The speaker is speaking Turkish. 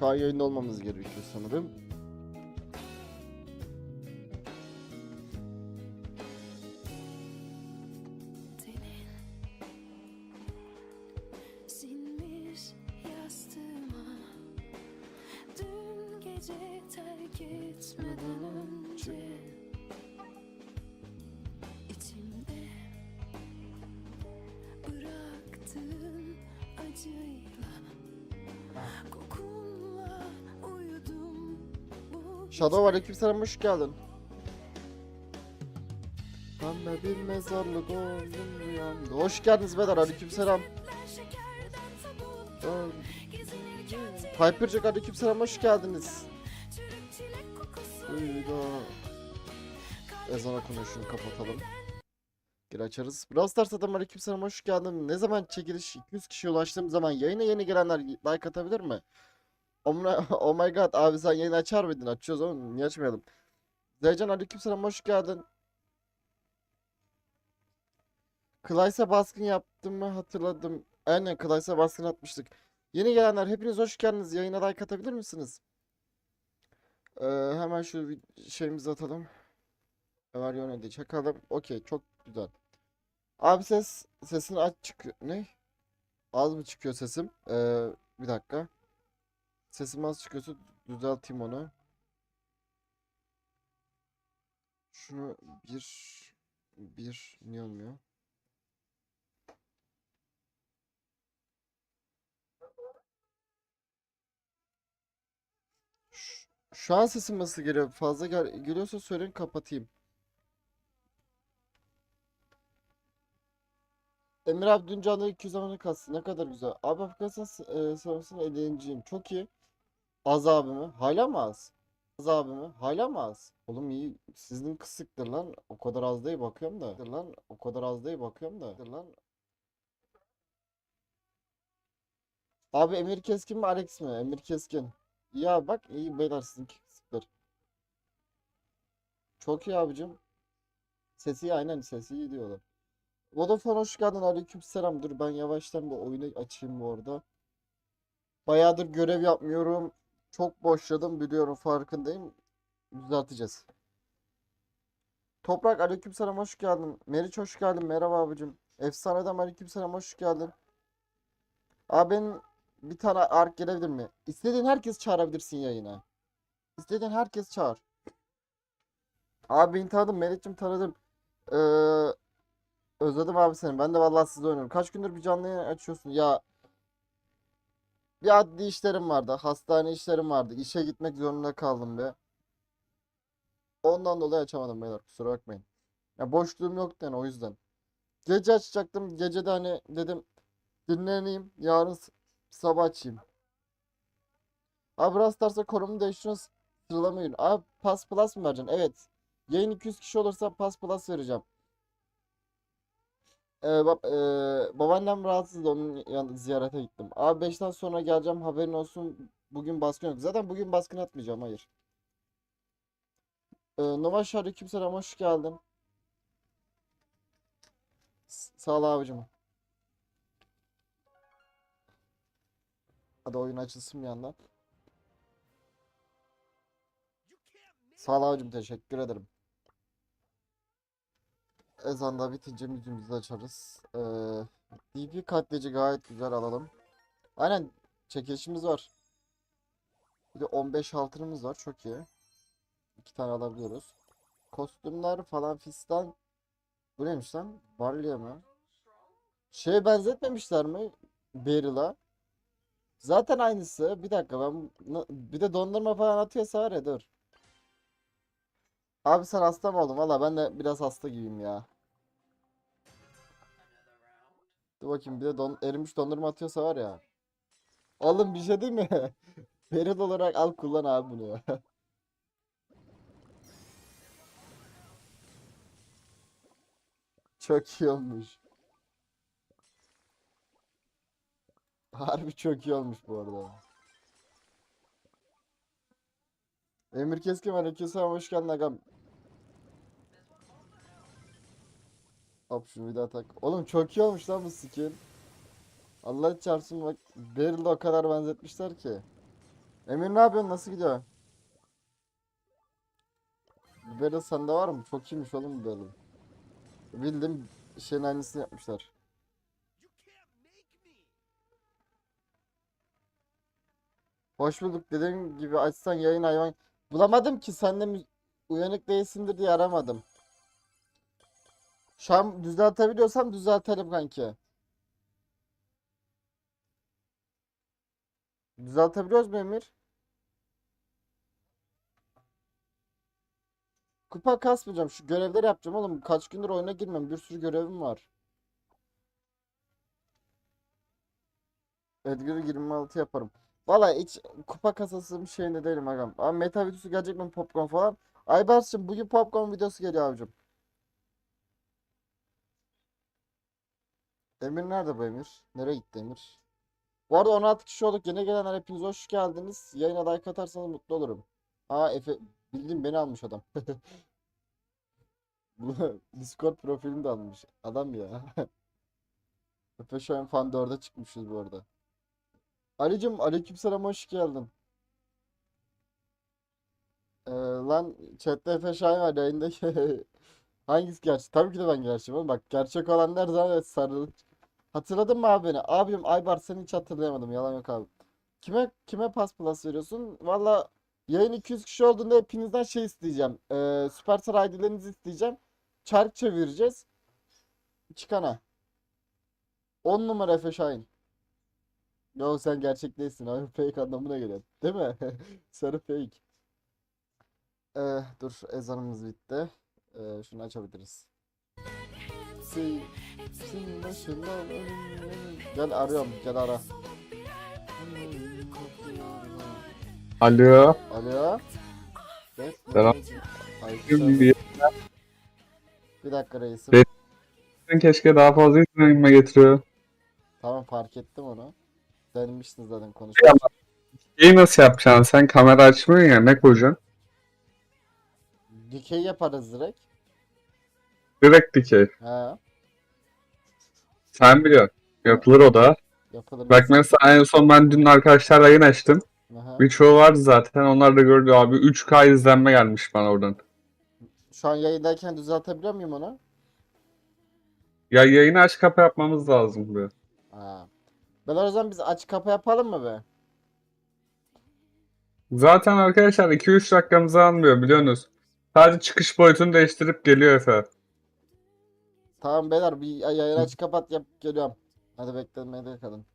Şu an yayında olmamız gerekiyor sanırım. Sinmiş yastığıma Shadow aleykümselam hoş geldin. Pembe bir mezarlık oldum rüyamda. Hoş geldiniz beyler aleykümselam. Gezinirken Pipercık aleykümselam hoş geldiniz. Uyda. Ezan okunuyor şunu kapatalım. Geri açarız. Brawl Stars adam aleykümselam hoş geldin. Ne zaman çekiliş 200 kişiye ulaştığım zaman yayına yeni gelenler like atabilir mi? Oh my, god abi sen yayını açar mıydın? Açıyoruz ama niye açmayalım? Zeycan aleykümselam hoş geldin. Klaysa baskın yaptım mı hatırladım. Aynen Klaysa baskın atmıştık. Yeni gelenler hepiniz hoş geldiniz. Yayına like atabilir misiniz? Ee, hemen şu şeyimizi atalım. Yönünde çakalım. Okey çok güzel. Abi ses sesin aç çıkıyor. Ne? Az mı çıkıyor sesim? Ee, bir dakika. Sesim az çıkıyorsa düzelteyim onu. Şunu bir bir niye olmuyor? Ş- Şu an sesim nasıl geliyor? Fazla gel geliyorsa söyleyin kapatayım. Emir abi dün canlı 200 zamanı kastı. Ne kadar güzel. Abi Afrika'sın e, sonrasında 50.yim. Çok iyi. Az abi mi? Hala mı az? Az abi mi? Hala mı az? Oğlum iyi. Sizin kısıktır lan. O kadar az değil bakıyorum da. Lan o kadar az değil bakıyorum da. Lan. Abi Emir Keskin mi Alex mi? Emir Keskin. Ya bak iyi beyler sizinki kısıktır. Çok iyi abicim. Sesi iyi aynen sesi iyi diyorlar. Vodafone hoş geldin. Aleykümselam. Dur ben yavaştan bir oyunu açayım bu arada. Bayağıdır görev yapmıyorum. Çok boşladım biliyorum farkındayım. Düzelteceğiz. Toprak aleykümselam hoş geldin. Meriç hoş geldin. Merhaba abicim. Efsaneden aleykümselam hoş geldin. Abi benim bir tane ark gelebilir mi? İstediğin herkes çağırabilirsin yayına. İstediğin herkes çağır. Abi beni tanıdım. Meriç'im tanıdım. Ee, Özledim abi seni. Ben de vallahi sizle oynuyorum. Kaç gündür bir canlı yayın açıyorsun? Ya bir adli işlerim vardı. Hastane işlerim vardı. İşe gitmek zorunda kaldım be. Ondan dolayı açamadım beyler. Kusura bakmayın. Ya boşluğum yoktu yani o yüzden. Gece açacaktım. Gece de hani dedim dinleneyim. Yarın sabah açayım. Abi Brawl Stars'a konumu değiştiriyorsun. Sıralamayın. Abi Pass Plus mı vereceksin? Evet. Yayın 200 kişi olursa Pass Plus vereceğim. Ee, bab- ee, babaannem rahatsız onun yanına ziyarete gittim. Abi 5'ten sonra geleceğim haberin olsun. Bugün baskın yok. Zaten bugün baskın atmayacağım hayır. Ee, Novaş aleykümselam hoş geldin. Sağ ol abicim. Hadi oyun açılsın bir yandan. Sağ ol abicim teşekkür ederim. Ezan da bitince müziğimizi açarız. Ee, DP katlayıcı gayet güzel alalım. Aynen çekilişimiz var. Bir de 15 altınımız var çok iyi. İki tane alabiliyoruz. Kostümler falan fistan. Bu neymiş lan? Barley'e mi? Şeye benzetmemişler mi? Beryl'a. Zaten aynısı. Bir dakika ben bir de dondurma falan atıyorsa var ya dur. Abi sen hasta mı oldun? Valla ben de biraz hasta gibiyim ya. Dur bakayım bir de don erimiş dondurma atıyorsa var ya. Oğlum bir şey değil mi? Ferit olarak al kullan abi bunu ya. Çok iyi olmuş. Harbi çok iyi olmuş bu arada. Emir Keskin Aleykümselam hoş geldin. Hop şunu bir daha tak. Oğlum çok iyi olmuş lan bu skin. Allah çarpsın bak Beryl'de o kadar benzetmişler ki. Emir ne yapıyorsun? Nasıl gidiyor? Böyle sende var mı? Çok iyiymiş oğlum böyle. Bildim şeyin aynısını yapmışlar. Hoş bulduk. Dediğim gibi açsan yayın hayvan. Bulamadım ki sen de uyanık değilsindir diye aramadım. Şu an düzeltebiliyorsam düzeltelim kanki. Düzeltebiliyoruz mu Emir? Kupa kasmayacağım. Şu görevleri yapacağım oğlum. Kaç gündür oyuna girmem. Bir sürü görevim var. Edgar'ı 26 yaparım. Valla hiç kupa kasası bir şeyinde değilim agam. Ama meta videosu gelecek mi popcorn falan? Aybars'cığım bugün popcorn videosu geliyor abicim. Emir nerede bu Emir? Nereye gitti Emir? Bu arada 16 kişi olduk. Yeni gelenler hepiniz hoş geldiniz. Yayına like atarsanız mutlu olurum. Aa Efe bildiğin beni almış adam. Discord profilini de almış. Adam ya. Efe şu an fan 4'e çıkmışız bu arada. Ali'cim aleykümselam hoş geldin. Ee, lan chatte Efe Şahin var yayındaki. Hangisi gerçek? Tabii ki de ben gerçeğim oğlum. Bak gerçek olanlar zaten sarılık. Hatırladın mı abi beni? Abim Aybar seni hiç hatırlayamadım. Yalan yok abi. Kime kime pas plus veriyorsun? Valla yayın 200 kişi olduğunda hepinizden şey isteyeceğim. Ee, Superstar ID'lerinizi isteyeceğim. Çark çevireceğiz. Çıkana. 10 numara Efe Şahin. Yo sen gerçek değilsin abi. Fake anlamına geliyor. Değil mi? Sarı fake. Ee, dur ezanımız bitti. Ee, şunu açabiliriz. Hepsi, hepsinin başında. Gel arıyorum. Gel ara. Alo. Alo. Ses. Selam. Bir- dakika reisim. Keşke daha fazla izlenime getiriyor. Tamam fark ettim onu. Denmişsiniz zaten konuşmak. İyi nasıl yapacaksın? Sen kamera açmıyorsun ya ne koyacaksın? Dikey yaparız direkt. Direkt dikey. He. Sen biliyorsun. Yapılır o da. Yapılır. Bak mesela en son ben dün arkadaşlarla yayın açtım. Aha. Birçoğu vardı zaten. Onlar da gördü abi. 3K izlenme gelmiş bana oradan. Şu an yayındayken düzeltebiliyor muyum onu? Ya yayını aç kapa yapmamız lazım be. Ha. Ben o zaman biz aç kapa yapalım mı be? Zaten arkadaşlar 2-3 dakikamızı almıyor biliyorsunuz. Sadece çıkış boyutunu değiştirip geliyor Efe. Tamam beyler bir yayını aç kapat yap geliyorum. Hadi beklemeye kalın.